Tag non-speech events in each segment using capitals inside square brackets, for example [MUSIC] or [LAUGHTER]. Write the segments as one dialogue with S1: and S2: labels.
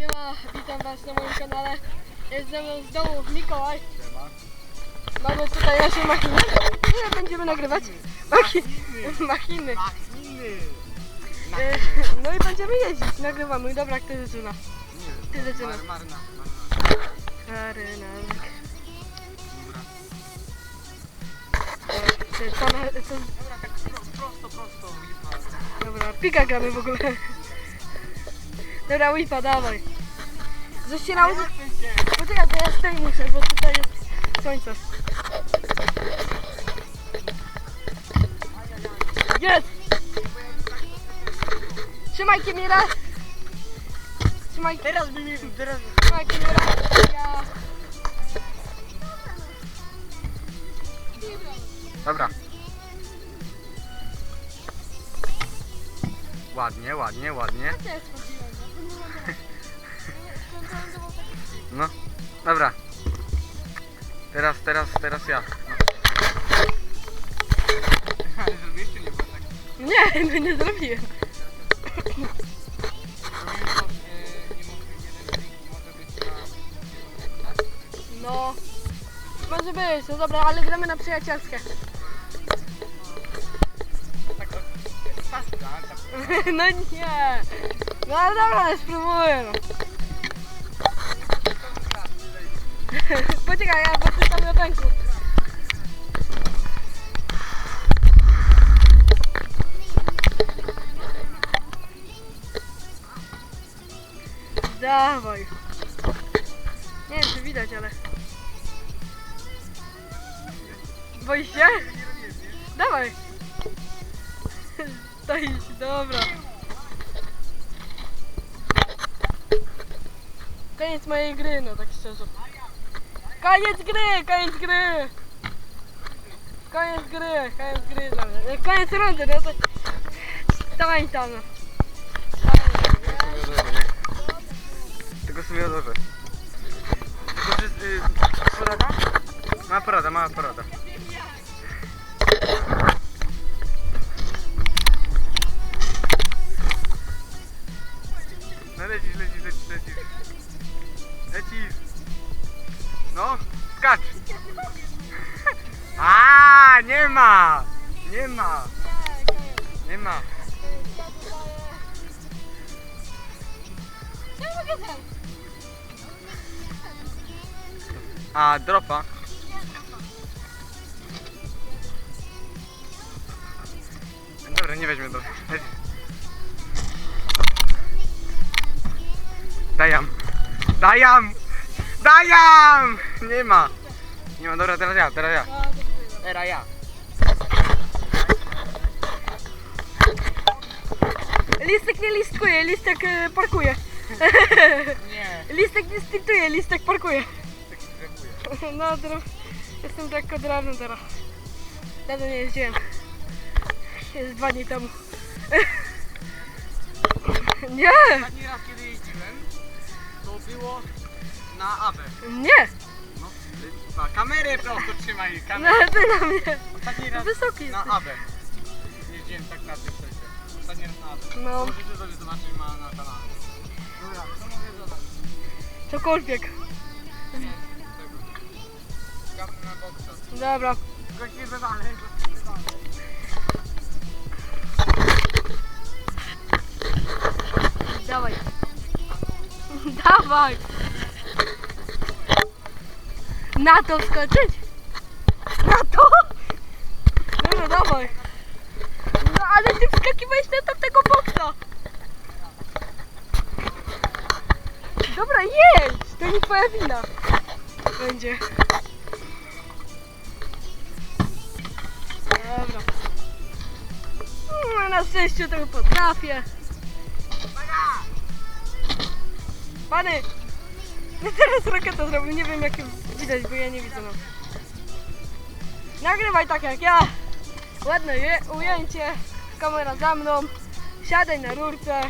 S1: Siema, witam was na moim kanale. Jest ze mną z domu Mikołaj. Mamy tutaj nasze machiny. Ile będziemy nagrywać? Machiny. Machiny. E, No i będziemy jeździć, nagrywamy. Dobra, kto zaczyna? Ty zaczynasz.
S2: Marna.
S1: Karyna. E, Co, na- co,
S2: Dobra, tak prosto, prosto.
S1: Dobra, pika gramy w ogóle. Dobra, whipa, dawaj. Zaścierało... Poczekaj, to ja z tej muszę, bo tutaj jest słońce. Jest! Trzymaj Kimira! Trzymaj,
S2: Teraz by mi, teraz...
S1: trzymaj Kimira! Ja...
S2: Dobra. Ładnie, ładnie, ładnie. No, dobra. Teraz, teraz, teraz ja. [LAUGHS] Ale zrobiłeś czy nie było tak?
S1: no. Nie, no nie zrobiłem. No. Może być, no dobra, ale gramy na przyjacielskie. [LAUGHS] No nie. No ale dobra, spróbuję. No. [LAUGHS] Poczekaj, ja tam na pęku. Dawaj. Nie wiem czy widać, ale... Boisz się? Dawaj. [LAUGHS] Stoisz, dobra. Koniec mojej gry, no tak szczerze. Koniec gry, koniec gry. Koniec gry, koniec gry. dla mnie. Koniec rundy, no to... Dawaj tam.
S2: Tylko sobie odłożę. Tylko, że... Y, porada? Mała porada, mała porada. Ma. Nie ma. Nie ma. A, dropa. Dobra, nie weźmie do. Dajam. Dajam! Dajam! Nie ma. Nie ma, dobra, teraz ja, teraz ja. Teraz ja.
S1: Listek nie listkuje, listek e, parkuje.
S2: Nie. [LAUGHS]
S1: listek nie sprintuje, listek parkuje.
S2: Tak się zreaguje.
S1: No, teraz jestem tak kodrawny teraz. Dawno nie jeździłem. Jest dwa dni temu. [LAUGHS] nie,
S2: Ostatni raz, kiedy jeździłem, to było na Abę.
S1: nie,
S2: No, y, a kamerę prosto trzymaj,
S1: no
S2: kamerę.
S1: ty na mnie.
S2: Ostatni raz
S1: Wysoki
S2: na
S1: jesteś.
S2: Abę. Jeździłem tak na tym
S1: No.
S2: Możecie sobie zobaczyć ma na kanale. Dobra, co mogę dodać?
S1: Cokolwiek.
S2: Nie, tego. Czekam na boksa.
S1: Dobra.
S2: Wywalę, wywalę.
S1: Dawaj. [LAUGHS] Dawaj. Na to wskoczyć? Na to? Dobra, dawaj. No ale ty wskakiwałeś na tamtego boksa. Dobra, jedź. To nie twoja wina. Będzie. Dobra. No, na szczęście tego potrafię. Pany! No teraz raketa zrobił, nie wiem jak widać, bo ja nie widzę no. Nagrywaj tak jak ja. Ładne ujęcie kamera za mną. Siadaj na rurce.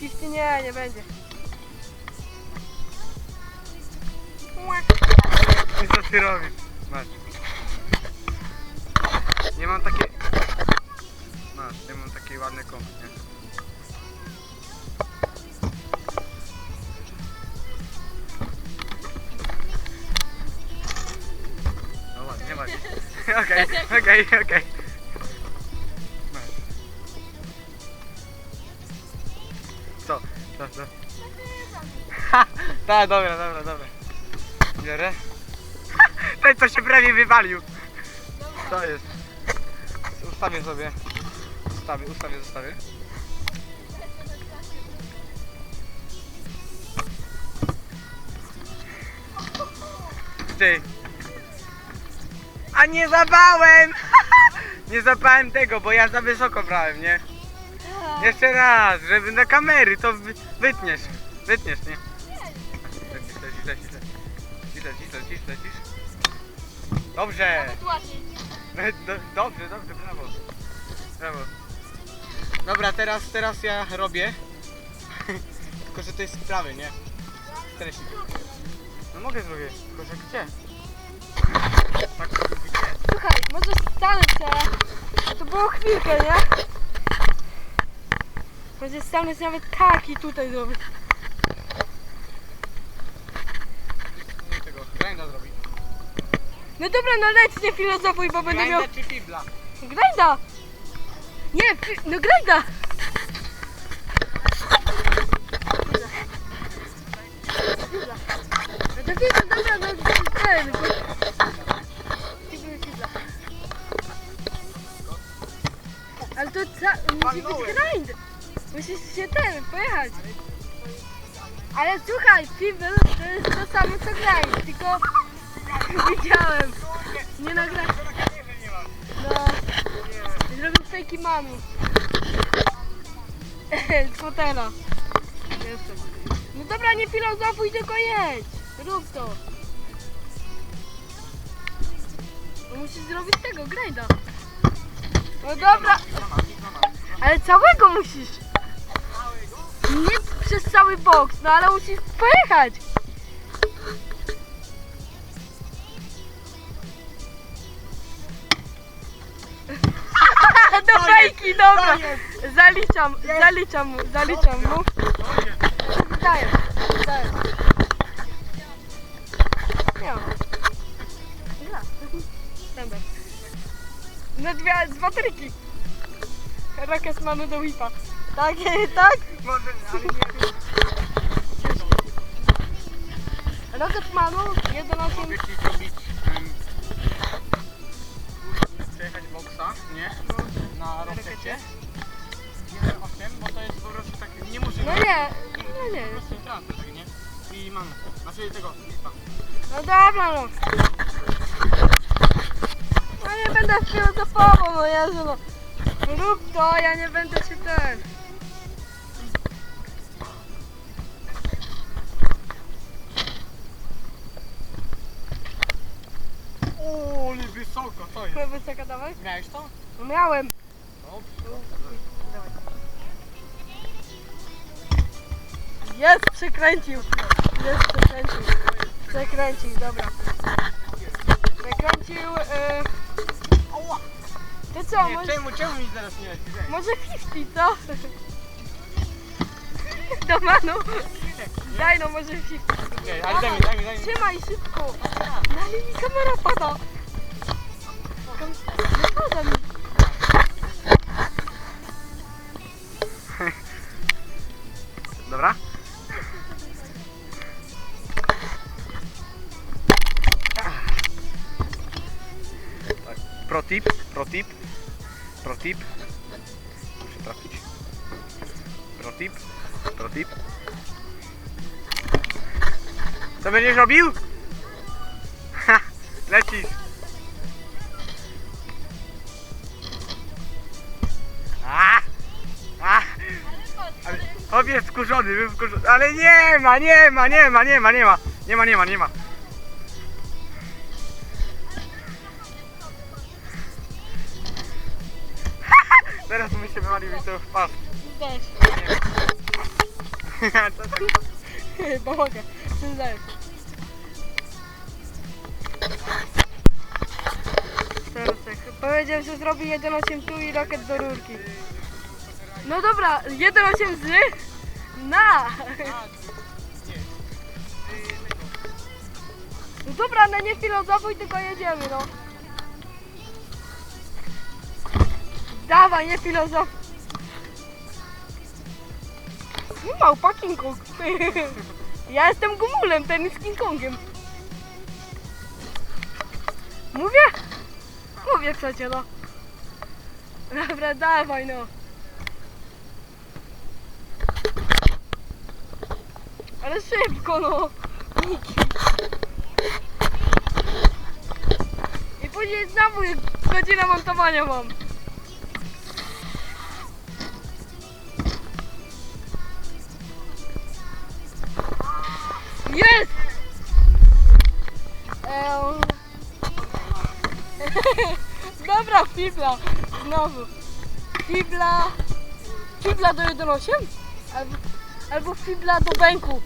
S1: Piwki nie, nie będzie.
S2: I co ty robisz? Masz. Nie mam takiej... Masz, nie mam takiej ładnej kąpy, nie? No ładnie, ładnie. [LAUGHS] Okej, okej, okej. Tak, dobra, dobra, dobra. Biorę. [LAUGHS] Ten co się prawie wywalił. Co jest? Ustawię sobie. Ustawię, ustawię, zostawię. Ty. A nie zapałem! [LAUGHS] Nie zapałem tego, bo ja za wysoko brałem, nie? Jeszcze raz, żeby na kamery to wy, wytniesz. Wytniesz, nie? Źle, źle. Dobrze.
S1: Nawet.
S2: Do, dobrze, dobrze, brawo. Brawo. Dobra, teraz, teraz ja robię. [LAUGHS] Tylko, że to jest prawy, nie? Streśnik. No mogę zrobić, tylko że gdzie? Tak, gdzie?
S1: Słuchaj, może stanę się. To było chwilkę, nie? Może stanę się nawet taki tutaj zrobić.
S2: Nie tego, grinda zrobić.
S1: No dobra, no leć, nie filozofuj, bo będę miał...
S2: Czy fibla?
S1: Grajda! Nie, fi... no grajda! No to widzę, dobra, no ten, bo... Fibla, fibla. Ale to ca... musi być grind! Musisz się ten, pojechać. Ale słuchaj, fibel to jest to samo co grind, tylko widziałem. Nie nagrałem. No, zrobię fejki mami. [LAUGHS] Z fotela. No dobra, nie filozofuj, tylko jedź. Rób to. No musisz zrobić tego, grajda. No dobra, ale całego musisz. Nie przez cały boks, no ale musisz pojechać. Fejki, dobra. Zaliczam, zaliczam mu, zaliczam mu. Daję, daję. Nie ma. Gra. Dobra. No dwie, dwa triki. Rocket mamy do whipa. Tak, [LAUGHS] tak?
S2: Może, ale nie
S1: Rocket Manu, 1.8.
S2: Mogę ci zrobić przejechać boksa, nie? Na rokecie. 1.8, bo to jest po prostu takie, nie muszę...
S1: No nie, no
S2: Po
S1: nie.
S2: prostu transfer taki, nie? I mam, znaczy tego, lipa.
S1: No dobra, no. No nie będę filozofował, no Jezu, no. Rób to, ja nie będę się ten.
S2: O, ale wysoko, to jest.
S1: Chyba wysoka dawaj?
S2: Miałeś to?
S1: No miałem. Jest, przekręcił. Jest, przekręcił. Przekręcił, dobra. Przekręcił, yy... To co,
S2: Nie,
S1: może,
S2: czemu, czemu mi zaraz nie leci?
S1: Może 50, co? Do manu. Daj no, może 50.
S2: Nie, ale daj mi, daj mi, daj mi.
S1: Trzymaj szybko. No ale mi kamera pada. Kam... Pada mi.
S2: Tak, Pro tip, pro tip, pro tip. Muszę trafić. Pro tip, pro tip. Co będziesz robił? Ha, lecisz. A! A! Ale obie skurzony, był skurzony. Ale nie ma, nie ma, nie ma, nie ma, nie ma. Nie ma, nie ma, nie ma.
S1: Pomogę. Przyznaję. Teraz tak. Powiedział, że zrobi 1.8 tu i rokiet do rurki. No dobra, 1.8 z... Na! No dobra, no nie filozofuj, tylko jedziemy, no. Dawaj, nie filozof. Nie małpa King [LAUGHS] Kong. Ja jestem gumulem, ten jest King Kongiem. Mówię? Mówię przecie no. Dobra, dawaj no. Ale szybko no. Niki. I później znowu godzinę montowania mam. Fibla. Znowu. Fibla. Fibla do 1.8? Albo, albo fibla do bęku.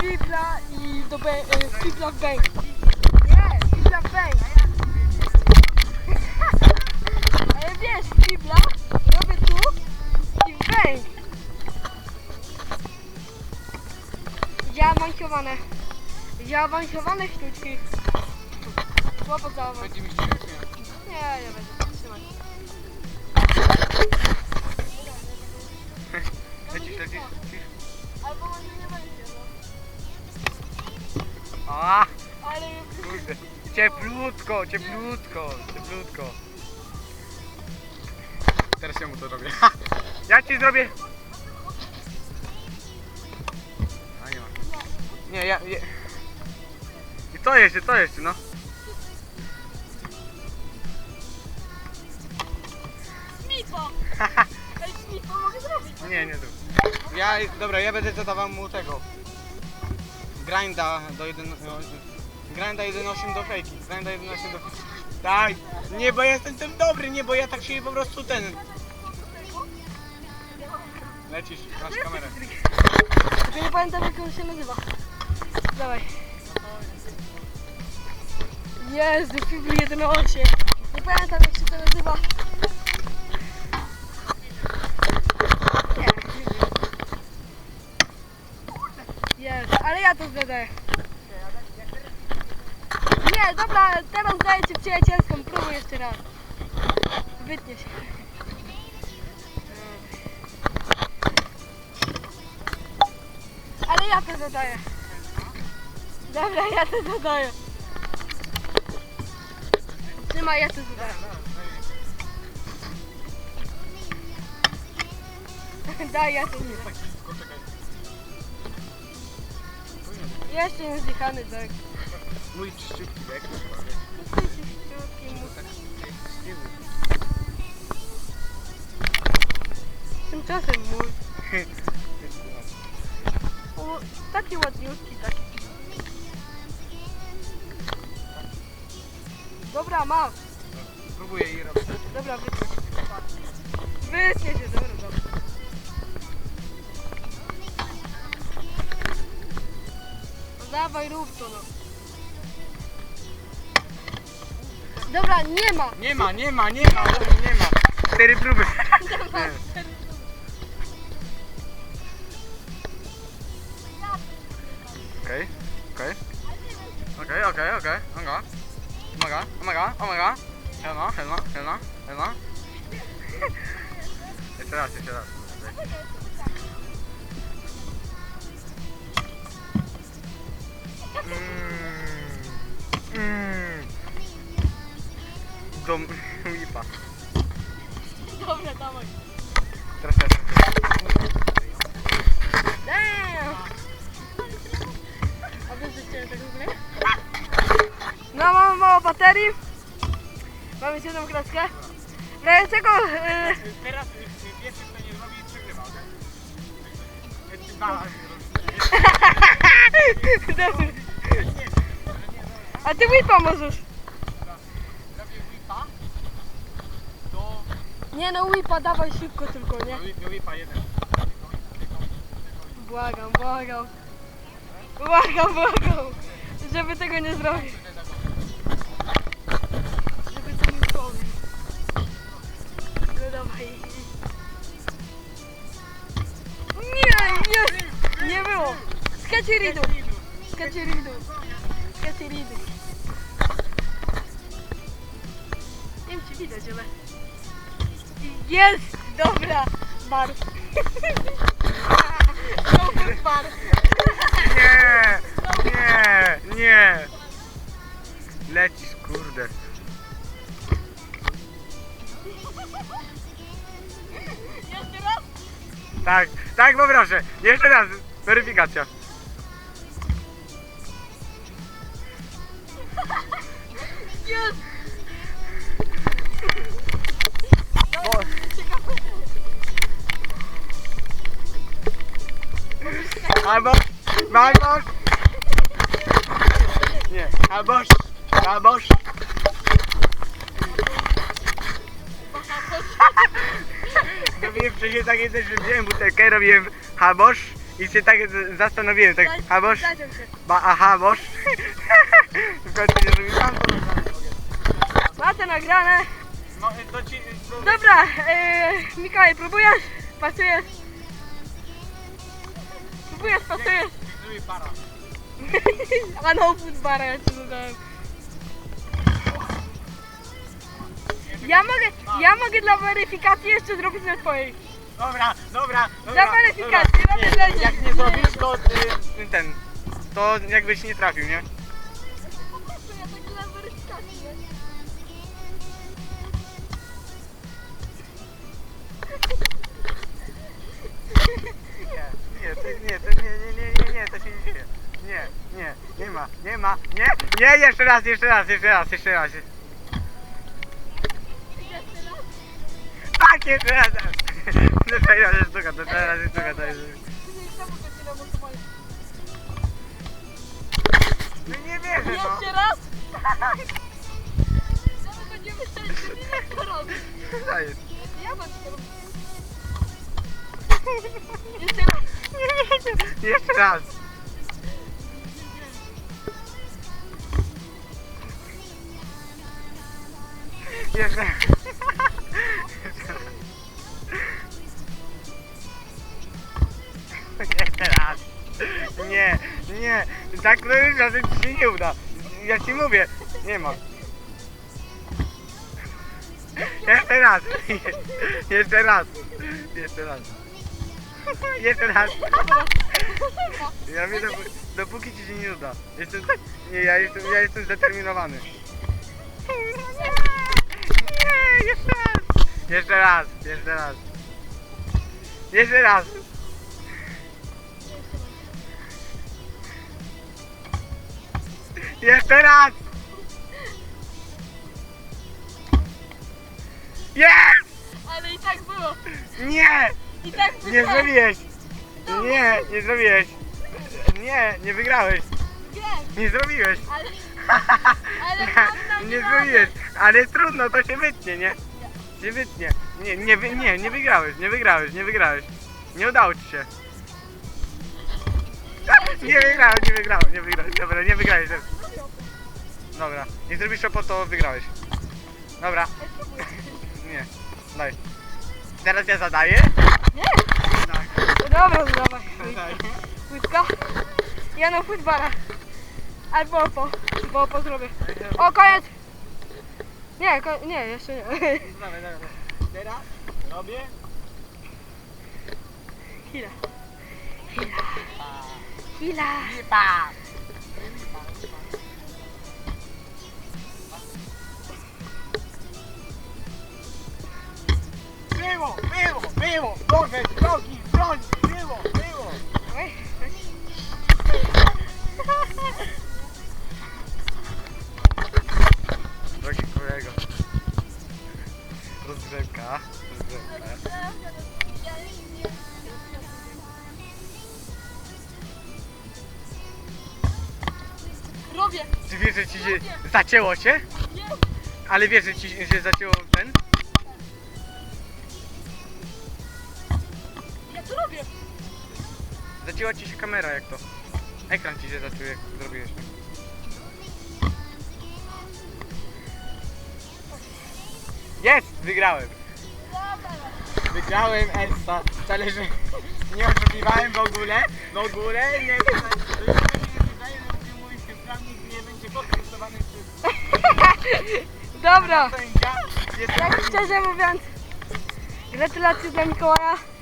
S1: Fibla i do bę, e, fibla w bęk. Nie, fibla w bęk. [LAUGHS] Ale wiesz, fibla robię tu i w bęk. Zaawansowane. Zaawansowane sztuczki. Słabo zaawansowane.
S2: Będzie mi się nie?
S1: Nie, będę. Trzymaj.
S2: Lecisz, lecisz, lecisz.
S1: Albo może nie będzie, no. Ale.
S2: Cieplutko, cieplutko, cieplutko. Teraz ja mu to robię. Ja ci zrobię. A nie ma. Nie, ja. I co jeszcze, co jeszcze, no?
S1: Ej, smitwa mogę zrobić.
S2: Nie, nie zrób. Ja, dobra, ja będę zadawał mu tego. Grinda do 1. Grinda 1.8 do fejki. Grinda 1.8 do fejki. Tak, nie, bo jestem tym dobry, nie, bo ja tak się po prostu ten. Lecisz, masz kamerę.
S1: Tylko nie pamiętam jak on się nazywa. Dawaj. Jezu, Fibli 1.8. Nie pamiętam jak się to nazywa. Ale ja to zadaję. Nie, dobra, teraz daję ci przyjacielską, próbuj jeszcze raz. Wytnie się. Ale ja to zadaję. Dobra, ja to zadaję. Trzymaj, ja to zadaję. [LAUGHS] Daj, ja to zadaję. Jeszcze nie zjechany, tak.
S2: Mój czyściutki dek.
S1: Tymczasem mój. O, taki ładniutki, taki. Dobra, masz.
S2: Próbuję jej robić.
S1: Dobra, wytnie się. Wytnie się, dobra, dawaj, rób to, no. Dobra, nie ma.
S2: Nie ma, nie ma, nie ma, nie ma. Cztery próby. [LAUGHS] Okej, okej. Okej, okej, okej. Omaga. Omaga, omaga, omaga. Helma, helma, helma, helma. [LAUGHS] Jeszcze raz, jeszcze raz. Dom... Lipa.
S1: Dobra, dawaj.
S2: Teraz ja
S1: Damn! A wiesz, że tego grę? No, mamy mało baterii. Mamy 7 kratkę. W razie czego... e,
S2: Teraz pierwszy kto nie zrobi przegrywa, okej? [LAUGHS]
S1: Dobra. A ty whipa możesz.
S2: Zrobię whipa do...
S1: Nie no, whipa dawaj szybko tylko, nie?
S2: Do whipa jeden.
S1: Błagam, błagam. Błagam, błagam. Żeby tego nie zrobił. Żeby to nie zrobił. No dawaj. Nie, nie, nie było. Skaciridu. Skaciridu. Jest! Dobra! Bar. Food bar.
S2: Nie! Nie! Nie! Lecisz, kurde.
S1: Jeszcze raz?
S2: Tak, tak poproszę. Jeszcze raz, weryfikacja. Albo, [LAUGHS] robiłem wcześniej takie coś, że wziąłem butelkę, robiłem habosz i się tak zastanowiłem, tak habosz,
S1: się.
S2: ba, a habosz. [LAUGHS] W końcu nie zrobiłem.
S1: Macie nagrane.
S2: No, to ci, to...
S1: Dobra, yy, Mikołaj, próbujesz? Pasujesz? Próbujesz, pasujesz?
S2: Para.
S1: A no food bar, ja ci dodałem. Ja mogę, ja mogę dla weryfikacji jeszcze zrobić na twojej.
S2: Dobra, dobra, dobra.
S1: Za weryfikację,
S2: dobra.
S1: robię
S2: Nie,
S1: dla.
S2: Jak nie zrobisz, to y, ten, to jakbyś nie trafił, nie?
S1: Ja tak dla weryfikacji,
S2: Nie, nie, to, nie, to nie, nie, nie, nie, nie, to się nie dzieje. Nie, nie, nie ma, nie ma, nie, nie, jeszcze raz, jeszcze raz, jeszcze raz, jeszcze raz. Tak, jeszcze raz. To cztery razy sztuka, to cztery razy sztuka, to jest... No nie wierzę, no.
S1: Jeszcze raz? Zaraz będziemy szczęśliwi, jak to robić.
S2: Co jest?
S1: Ja będę to robić. Jeszcze raz.
S2: Jeszcze raz. Jeszcze. Jeszcze Tak któryś razy ci się nie uda. Ja ci mówię. Nie ma. Jeszcze raz. [LAUGHS] Jeszcze raz. Jeszcze raz. [LAUGHS] Jeszcze raz. [LAUGHS] Ja wiem, dopó- dopóki ci się nie uda. Jestem, nie, ja jestem, ja jestem zdeterminowany. Nie, jeszcze raz. Jeszcze raz, jeszcze raz. Jeszcze raz. Jeszcze raz. Jest!
S1: Ale i tak było.
S2: Nie!
S1: I tak było.
S2: Nie zrobiłeś! Nie, nie zrobiłeś! Nie, nie wygrałeś!
S1: Wiem,
S2: Nie zrobiłeś!
S1: ale... [LAUGHS] Ale
S2: Nie,
S1: mam
S2: nie
S1: nadzieję.
S2: zrobiłeś! Ale trudno, to się wytnie, nie? Się wytnie. Nie, nie, wy- nie, nie wygrałeś, nie wygrałeś, nie wygrałeś. Nie udało ci się. [LAUGHS] Nie wygrałeś, nie wygrałeś, nie wygrałeś. Dobra, nie wygrałeś. Dobra, nie zrobisz po to wygrałeś. Dobra, [LAUGHS] nie, daj. Teraz ja zadaję?
S1: Nie.
S2: Tak.
S1: No Dobra, no dawaj.
S2: Daj.
S1: Łydka. Ja na futbala. Albo opo. Bo opo zrobię. O, koniec. Nie, ko- nie, jeszcze nie.
S2: Dawaj, [LAUGHS] dawaj. Teraz robię.
S1: Chwila. Chwila. Chwila.
S2: Lipa. Było, było, było! Noże, drogi, broń! Było, było! Drogi kolego. Rozgrzewka. Rozgrzewka.
S1: Robię.
S2: Czy wiesz, że ci się zacięło się?
S1: Nie.
S2: Ale wiesz, że ci się zacięło Zacięła ci się kamera jak to. Ekran ci się zaciął jak zrobiłeś. Jest! Wygrałem! Wygrałem Elsa. Wcale, że nie oszukiwałem w ogóle. W ogóle nie.
S1: Dobra.
S2: Jestem
S1: Tak szczerze mówiąc, Gratulacje dla Mikołaja.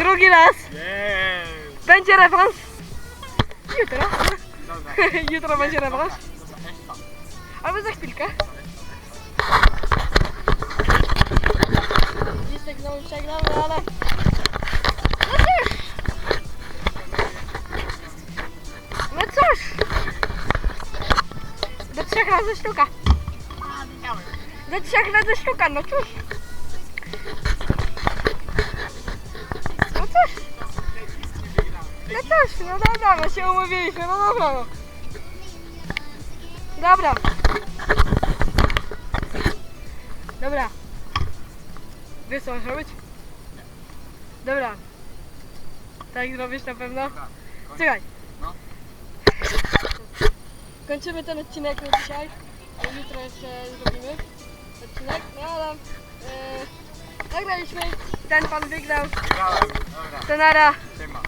S1: Drugi raz.
S2: Jej.
S1: Będzie rewanż. Jutro.
S2: Dobra. [LAUGHS]
S1: Jutro będzie rewanż. Albo za chwilkę. Listek znowu przegrał, no ale... No cóż! No cóż! Do trzech razy sztuka. Do trzech razy sztuka, no cóż! Cóż! No cóż, no dobra, no się umówiliśmy, no dobra no. Dobra. Dobra. Wiesz co masz robić? Dobra. Tak zrobisz na pewno?
S2: Koń-
S1: Czekaj.
S2: No.
S1: Kończymy ten odcinek na dzisiaj. Jutro jeszcze zrobimy odcinek. No ale... Yy, nagraliśmy. Ten pan wygrał.
S2: Grałem. Dobra.
S1: Tenara.
S2: Siema.